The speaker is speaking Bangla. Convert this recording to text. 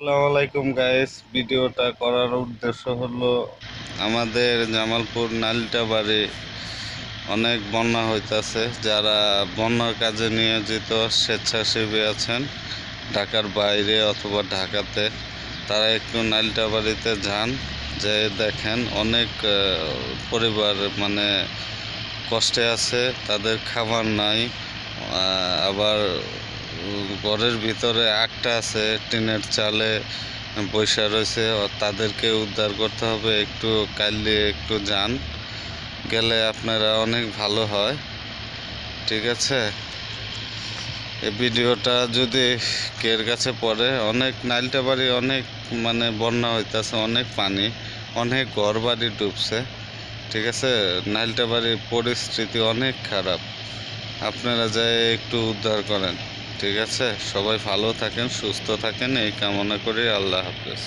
আসসালামু গাইস ভিডিওটা করার উদ্দেশ্য হলো আমাদের জামালপুর নালিটা বাড়ি অনেক বন্যা হইতাছে। যারা বন্যার কাজে নিয়োজিত, স্বেচ্ছাসেবী আছেন, ঢাকার বাইরে অথবা ঢাকাতে, তারা একটু নালিটা বাড়িতে যান। যে দেখেন অনেক পরিবার মানে কষ্টে আছে, তাদের খাবার নাই আবার ঘরের ভিতরে আটটা আছে, টিনের চালে বৈশা রয়েছে তাদেরকে উদ্ধার করতে হবে। একটু কাইলে একটু যান, গেলে আপনারা অনেক ভালো হয়। ঠিক আছে? এই ভিডিওটা যদি কের কাছে পড়ে, অনেক নাইলটা বাড়ি অনেক মানে বন্যা হইতাছে, অনেক পানি, অনেক ঘর বাড়ি ডুবছে। ঠিক আছে? নাইলটা বাড়ির পরিস্থিতি অনেক খারাপ। আপনারা যাই একটু উদ্ধার করেন। ঠিক আছে? সবাই ভালো থাকেন সুস্থ থাকেন এই কামনা করি আল্লাহ হাফেজ।